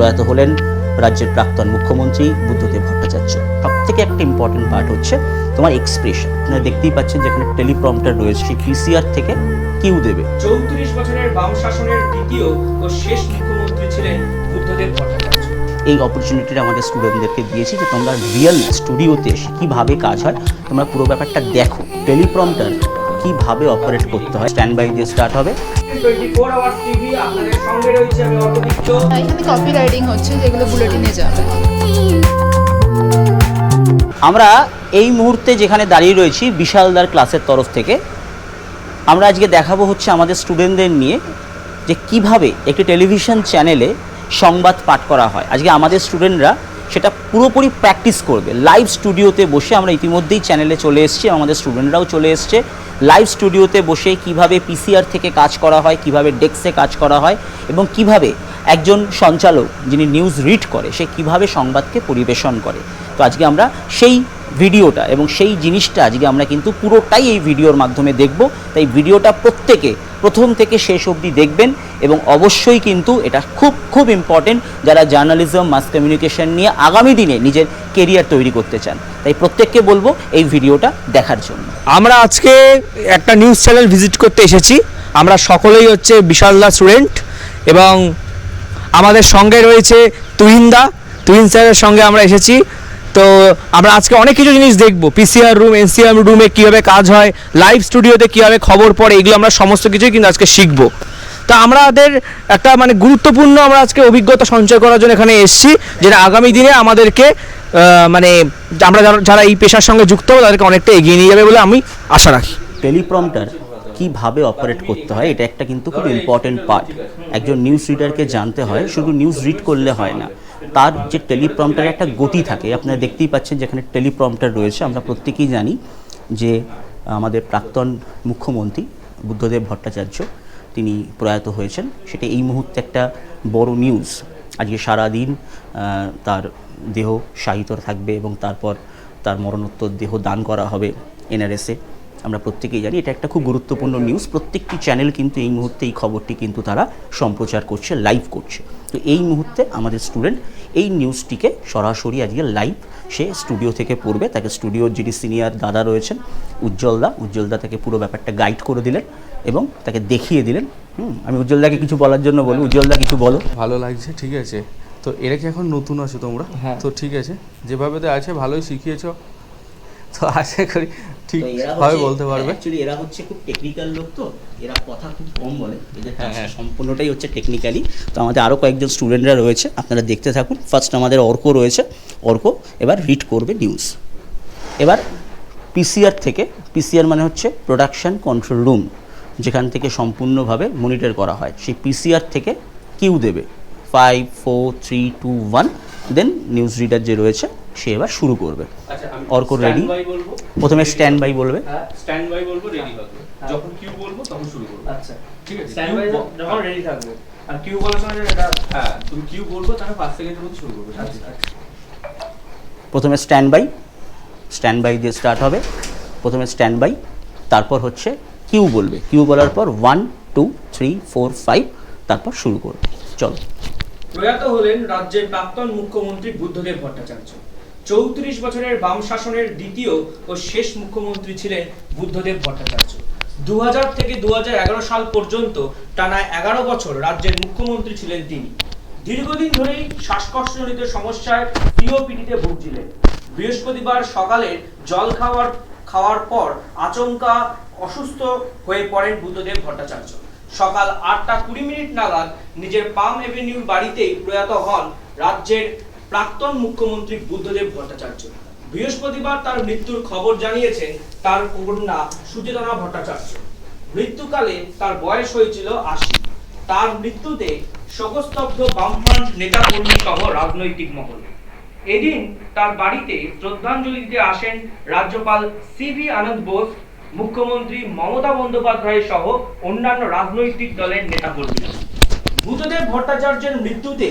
প্রয়াত হলেন রাজ্যের প্রাক্তন মুখ্যমন্ত্রী বুদ্ধদেব ভট্টাচার্য। সব থেকে একটা ইম্পর্টেন্ট পার্ট হচ্ছে তোমার এক্সপ্রেশন আপনারা দেখতেই পাচ্ছেন যেখানে টেলিপ্রম্পটার রয়েছে সেই পিসিআর থেকে কিউ দেবে। চৌত্রিশ বছরের বাম শাসনের দ্বিতীয় ও শেষ মুখ্যমন্ত্রী ছিলেন বুদ্ধদেব ভট্টাচার্য। এই অপরচুনিটিটা আমাদের স্টুডেন্টদেরকে দিয়েছি যে তোমরা রিয়েল স্টুডিওতে এসে কীভাবে কাজ হয় তোমরা পুরো ব্যাপারটা দেখো। টেলিপ্রম্পটার কীভাবে অপারেট করতে হয় স্ট্যান্ড বাই দিয়ে স্টার্ট হবে। টোয়েন্টি ফোর টিভি আপনাদের সঙ্গে রয়েছে আমি অর্থদিত্য এখানে কপি রাইটিং হচ্ছে যেগুলো বুলেটিনে যাবে। আমরা এই মুহূর্তে যেখানে দাঁড়িয়ে রয়েছি বিশালদার ক্লাসের তরফ থেকে আমরা আজকে দেখাবো হচ্ছে আমাদের স্টুডেন্টদের নিয়ে যে কীভাবে একটি টেলিভিশন চ্যানেলে সংবাদ পাঠ করা হয়। আজকে আমাদের স্টুডেন্টরা সেটা পুরোপুরি প্র্যাকটিস করবে। লাইভ স্টুডিওতে বসে আমরা ইতিমধ্যেই চ্যানেলে চলে এসেছি আমাদের স্টুডেন্টরাও চলে এসছে। লাইভ স্টুডিওতে বসে কীভাবে পিসিআর থেকে কাজ করা হয়, কীভাবে ডেস্কে কাজ করা হয় এবং কীভাবে একজন সঞ্চালক যিনি নিউজ রিড করে, সে কীভাবে সংবাদকে পরিবেশন করে। তো আজকে আমরা সেই ভিডিওটা এবং সেই জিনিসটা আজকে আমরা কিন্তু পুরোটাই এই ভিডিওর মাধ্যমে দেখব। তাই ভিডিওটা প্রত্যেকে প্রথম থেকে শেষ অবধি দেখবেন এবং অবশ্যই কিন্তু এটা খুব খুব ইম্পর্টেন্ট যারা জার্নালিজম মাস কমিউনিকেশন নিয়ে আগামী দিনে নিজের কেরিয়ার তৈরি করতে চান। তাই প্রত্যেককে বলব এই ভিডিওটা দেখার জন্য। আমরা আজকে একটা নিউজ চ্যানেল ভিজিট করতে এসেছি। আমরা সকলেই হচ্ছে বিশালদা স্টুডেন্ট এবং আমাদের সঙ্গে রয়েছে তুহিনদা তুহিন স্যারের সঙ্গে আমরা এসেছি। তো আমরা আজকে অনেক কিছু জিনিস দেখব। পিসিআর রুম এনসিআর রুমে কীভাবে কাজ হয় লাইভ স্টুডিওতে কীভাবে খবর পড়ে, এগুলো আমরা সমস্ত কিছুই কিন্তু আজকে শিখব। তা আমাদের একটা মানে গুরুত্বপূর্ণ আমরা আজকে অভিজ্ঞতা সঞ্চয় করার জন্য এখানে এসেছি, যেটা আগামী দিনে আমাদেরকে মানে আমরা যারা- এই পেশার সঙ্গে যুক্ত তাদেরকে অনেকটা এগিয়ে নিয়ে যাবে বলে আমি আশা রাখি। টেলিপ্রম্পটার কীভাবে অপারেট করতে হয়, এটা একটা কিন্তু খুব ইম্পর্টেন্ট পার্ট একজন নিউজ রিডারকে জানতে হয়, শুধু নিউজ রিড করলে হয় না। তার যে টেলিপ্রম্পটার একটা গতি থাকে, আপনারা দেখতেই পাচ্ছেন যেখানে টেলিপ্রম্পটার রয়েছে, আমরা প্রত্যেকেই জানি যে আমাদের প্রাক্তন মুখ্যমন্ত্রী বুদ্ধদেব ভট্টাচার্য, তিনি প্রয়াত হয়েছেন। সেটা এই মুহূর্তে একটা বড় নিউজ আজকে সারাদিন তার দেহ শায়িত থাকবে এবং তারপর তার মরণোত্তর দেহ দান করা হবে এনআরএসে। আমরা প্রত্যেকেই জানি এটা একটা খুব গুরুত্বপূর্ণ নিউজ প্রত্যেকটি চ্যানেল কিন্তু এই মুহূর্তে এই খবরটি কিন্তু তারা সম্প্রচার করছে লাইভ করছে। তো এই মুহূর্তে আমাদের স্টুডেন্ট এই নিউজটিকে সরাসরি আজকে লাইভ সে স্টুডিও থেকে পড়বে। তাকে স্টুডিওর যিনি সিনিয়র দাদা রয়েছেন উজ্জ্বলদা উজ্জ্বলদা তাকে পুরো ব্যাপারটা গাইড করে দিলেন এবং তাকে দেখিয়ে দিলেন। হুম আমি উজ্জ্বলদাকে কিছু বলার জন্য বলি। উজ্জ্বলদা কিছু বলো। ভালো লাগছে ঠিক আছে। তো এরা কি এখন নতুন আছো তোমরা? হ্যাঁ। তো ঠিক আছে যেভাবে তো আছে ভালোই শিখিয়েছ। তো আশা করি তো এরা বলতে পারবে। অ্যাকচুয়ালি এরা হচ্ছে খুব টেকনিক্যাল লোক তো এরা কথা খুব কম বলে এদের হ্যাঁ, হ্যাঁ। সম্পূর্ণটাই হচ্ছে টেকনিক্যালি তো আমাদের আরও কয়েকজন স্টুডেন্টরা রয়েছে আপনারা দেখতে থাকুন। ফার্স্ট আমাদের অর্ক রয়েছে। অর্ক এবার রিড করবে নিউজ এবার পিসিআর থেকে পিসিআর মানে হচ্ছে প্রোডাকশন কন্ট্রোল রুম যেখান থেকে সম্পূর্ণভাবে মনিটর করা হয়। সেই পিসিআর থেকে কিউ দেবে। Five four three two one then news reader যে রয়েছে সে এবার শুরু করবে। অর্ক? বাই প্রথমে স্ট্যান্ড বাই বলবে। হ্যাঁ স্ট্যান্ড বাই বলব রেডি হবে। যখন কিউ বলব তখন শুরু করব। আচ্ছা। ঠিক আছে স্ট্যান্ড বাই যখন রেডি থাকব। আর কিউ বলার সময় এটা হ্যাঁ তুমি কিউ বলব তাহলে পাঁচ সেকেন্ডের মধ্যে শুরু করবে। আচ্ছা আচ্ছা। প্রথমে স্ট্যান্ড বাই স্ট্যান্ড বাই দিয়ে স্টার্ট হবে। প্রথমে স্ট্যান্ড বাই তারপর হচ্ছে কিউ বলবে। কিউ বলার পর one two three four five তারপর শুরু করবে। চলো। প্রয়াত হলেন রাজ্যের প্রাক্তন মুখ্যমন্ত্রী বুদ্ধদেব ভট্টাচার্য। চৌত্রিশ বছরের বাম শাসনের দ্বিতীয় ও শেষ মুখ্যমন্ত্রী ছিলেন বুদ্ধদেব ভট্টাচার্য। দু থেকে দু সাল পর্যন্ত টানা এগারো বছর রাজ্যের মুখ্যমন্ত্রী ছিলেন তিনি। দীর্ঘদিন ধরেই শ্বাসকষ্টজনিত সমস্যায় সিওপিডিতে ভুগছিলেন। বৃহস্পতিবার সকালে জল খাওয়ার খাওয়ার পর আচমকা অসুস্থ হয়ে পড়েন বুদ্ধদেব ভট্টাচার্য। সকাল আটটা কুড়ি মিনিট নাগাদ নিজের পাম এভিনিউর বাড়িতেই প্রয়াত হন রাজ্যের প্রাক্তন মুখ্যমন্ত্রী বুদ্ধদেব ভট্টাচার্য। বৃহস্পতিবার তার মৃত্যুর খবর জানিয়েছেন তার কন্যা সুচেতনা ভট্টাচার্য। মৃত্যুকালে তার বয়স হয়েছিল আশি। তার মৃত্যুতে শোকস্তব্ধ বামফ্রন্ট নেতা কর্মী সহ রাজনৈতিক মহল। এদিন তার বাড়িতে শ্রদ্ধাঞ্জলি দিতে আসেন রাজ্যপাল সিভি আনন্দ বোস, মুখ্যমন্ত্রী মমতা বন্দ্যোপাধ্যায় সহ অন্যান্য রাজনৈতিক দলের নেতাকর্মীরা। বুদ্ধদেব ভট্টাচার্যের মৃত্যুতে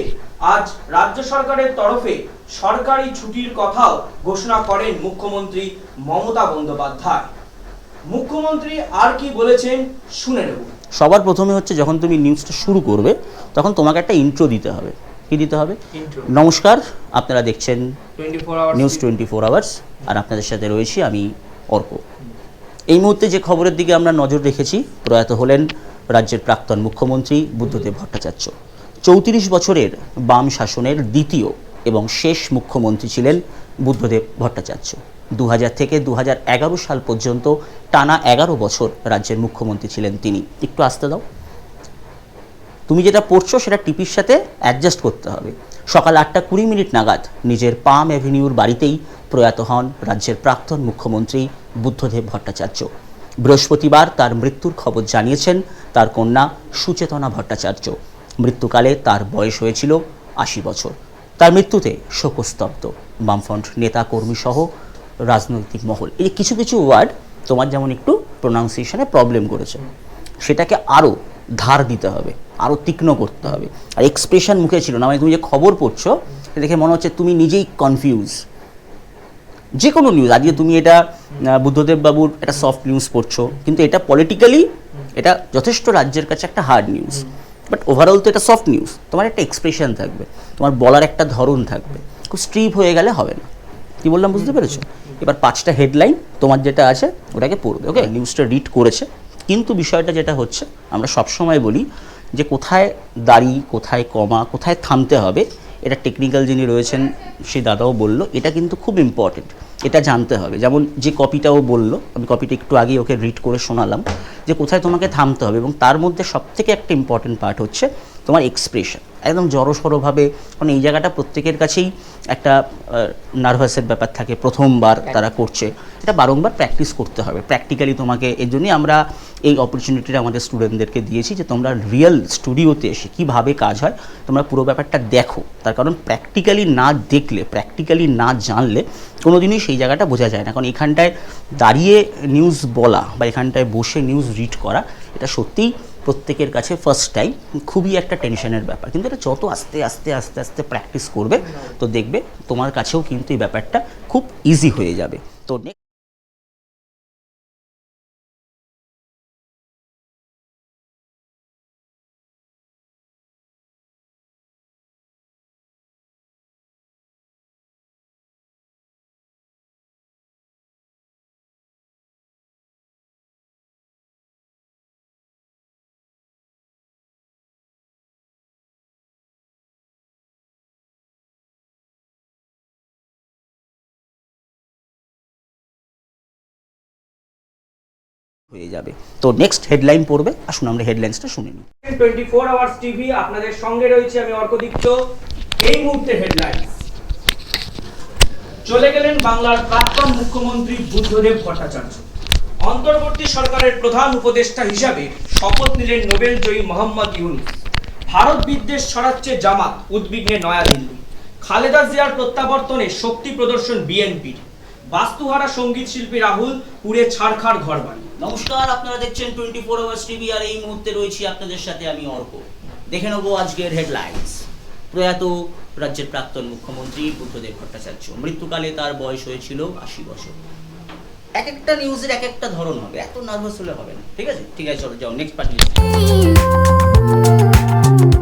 আজ রাজ্য সরকারের তরফে সরকারি ছুটির কথাও ঘোষণা করেন মুখ্যমন্ত্রী মমতা বন্দ্যোপাধ্যায়। মুখ্যমন্ত্রী আর কি বলেছেন শুনে নেব। সবার প্রথমে হচ্ছে যখন তুমি নিউজটা শুরু করবে তখন তোমাকে একটা ইন্ট্রো দিতে হবে। কি দিতে হবে? নমস্কার আপনারা দেখছেন নিউজ টোয়েন্টি ফোর আওয়ার্স আর আপনাদের সাথে রয়েছি আমি অর্ক। এই মুহূর্তে যে খবরের দিকে আমরা নজর রেখেছি প্রয়াত হলেন রাজ্যের প্রাক্তন মুখ্যমন্ত্রী বুদ্ধদেব ভট্টাচার্য। চৌত্রিশ বছরের বাম শাসনের দ্বিতীয় এবং শেষ মুখ্যমন্ত্রী ছিলেন বুদ্ধদেব ভট্টাচার্য। দু হাজার থেকে দু হাজার এগারো সাল পর্যন্ত টানা এগারো বছর রাজ্যের মুখ্যমন্ত্রী ছিলেন তিনি। একটু আসতে দাও। তুমি যেটা পড়ছো সেটা টিপির সাথে অ্যাডজাস্ট করতে হবে। সকাল আটটা কুড়ি মিনিট নাগাদ নিজের পাম অ্যাভিনিউর বাড়িতেই প্রয়াত হন রাজ্যের প্রাক্তন মুখ্যমন্ত্রী বুদ্ধদেব ভট্টাচার্য। বৃহস্পতিবার তার মৃত্যুর খবর জানিয়েছেন তার কন্যা সুচেতনা ভট্টাচার্য। মৃত্যুকালে তার বয়স হয়েছিল আশি বছর। তার মৃত্যুতে শোকস্তব্ধ। বামফ্রন্ট নেতা কর্মী সহ রাজনৈতিক মহল। এই কিছু কিছু ওয়ার্ড তোমার যেমন একটু প্রোনাউন্সিয়েশনে প্রবলেম করেছে, সেটাকে আরও ধার দিতে হবে আরও তীক্ষ্ণ করতে হবে। আর এক্সপ্রেশন মুখে ছিল না মানে তুমি যে খবর পড়ছো দেখে মনে হচ্ছে তুমি নিজেই কনফিউজ যে কোনো নিউজ আজকে তুমি এটা বুদ্ধদেব বাবুর একটা সফট নিউজ পড়ছো, কিন্তু এটা পলিটিক্যালি এটা যথেষ্ট রাজ্যের কাছে একটা হার্ড নিউজ বাট ওভারঅল তো এটা সফট নিউজ তোমার একটা এক্সপ্রেশন থাকবে, তোমার বলার একটা ধরন থাকবে, খুব স্ট্রিপ হয়ে গেলে হবে না। কি বললাম, বুঝতে পেরেছ? এবার পাঁচটা হেডলাইন তোমার যেটা আছে, ওটাকে পড়বে ওকে নিউজটা রিড করেছে, কিন্তু বিষয়টা যেটা হচ্ছে, আমরা সবসময় বলি যে কোথায় দাড়ি, কোথায় কমা, কোথায় থামতে হবে এটা টেকনিক্যাল যিনি রয়েছেন, সেই দাদাও বলল, এটা কিন্তু খুব ইম্পর্টেন্ট এটা জানতে হবে। যেমন যে কপিটাও বলল, আমি কপিটা একটু আগেই ওকে রিড করে শোনালাম, যে কোথায় তোমাকে থামতে হবে এবং তার মধ্যে সবথেকে একটা ইম্পর্টেন্ট পার্ট হচ্ছে তোমার এক্সপ্রেশন একদম জড়সড়ভাবে, কারণ এই জায়গাটা প্রত্যেকের কাছেই একটা নার্ভাসের ব্যাপার থাকে প্রথমবার তারা করছে। এটা বারংবার প্র্যাকটিস করতে হবে। প্র্যাকটিক্যালি তোমাকে এর জন্যই আমরা এই অপরচুনিটিটা আমাদের স্টুডেন্টদেরকে দিয়েছি যে তোমরা রিয়েল স্টুডিওতে এসে কীভাবে কাজ হয় তোমরা পুরো ব্যাপারটা দেখো। তার কারণ প্র্যাকটিক্যালি না দেখলে প্র্যাকটিক্যালি না জানলে কোনো দিনই সেই জায়গাটা বোঝা যায় না। কারণ এখানটায় দাঁড়িয়ে নিউজ বলা বা এখানটায় বসে নিউজ রিড করা এটা সত্যিই প্রত্যেকের কাছে ফার্স্ট টাইম খুবই একটা টেনশনের ব্যাপার। কিন্তু এটা যত আস্তে আস্তে আস্তে আস্তে প্র্যাকটিস করবে, তো দেখবে তোমার কাছেও কিন্তু এই ব্যাপারটা খুব ইজি হয়ে যাবে। তো হয়ে যাবে। তো নেক্সট হেডলাইন পড়বে। আসুন আমরা হেডলাইন্সটা শুনে নিই। টোয়েন্টি ফোর আওয়ার্স টিভি আপনাদের সঙ্গে রয়েছে আমি অর্কদীপ্ত। এই মুহূর্তে হেডলাইন চলে গেলেন বাংলার প্রাক্তন মুখ্যমন্ত্রী বুদ্ধদেব ভট্টাচার্য। অন্তর্বর্তী সরকারের প্রধান উপদেষ্টা হিসাবে শপথ নিলেন নোবেল জয়ী মোহাম্মদ ইউনুস। ভারত বিদ্বেষ ছড়াচ্ছে জামাত, উদ্বিগ্নে নয়াদিল্লি। খালেদা জিয়ার প্রত্যাবর্তনে শক্তি প্রদর্শন বিএনপির। বাস্তুহারা সংগীত শিল্পী রাহুল পুড়ে ছাড়খাড় ঘরবাড়ি। নমস্কার, আপনারা দেখছেন টোয়েন্টি ফোর আওয়ার্স টিভি আর এই মুহূর্তে রয়েছি আপনাদের সাথে আমি অর্ক। দেখে নেব আজকের হেডলাইন্স প্রয়াত রাজ্যের প্রাক্তন মুখ্যমন্ত্রী বুদ্ধদেব ভট্টাচার্য। মৃত্যুকালে তার বয়স হয়েছিল আশি বছর। এক একটা নিউজের এক একটা ধরন হবে। এত নার্ভাস হলে হবে না। ঠিক আছে? ঠিক আছে, চলো যাও নেক্সট পার্টি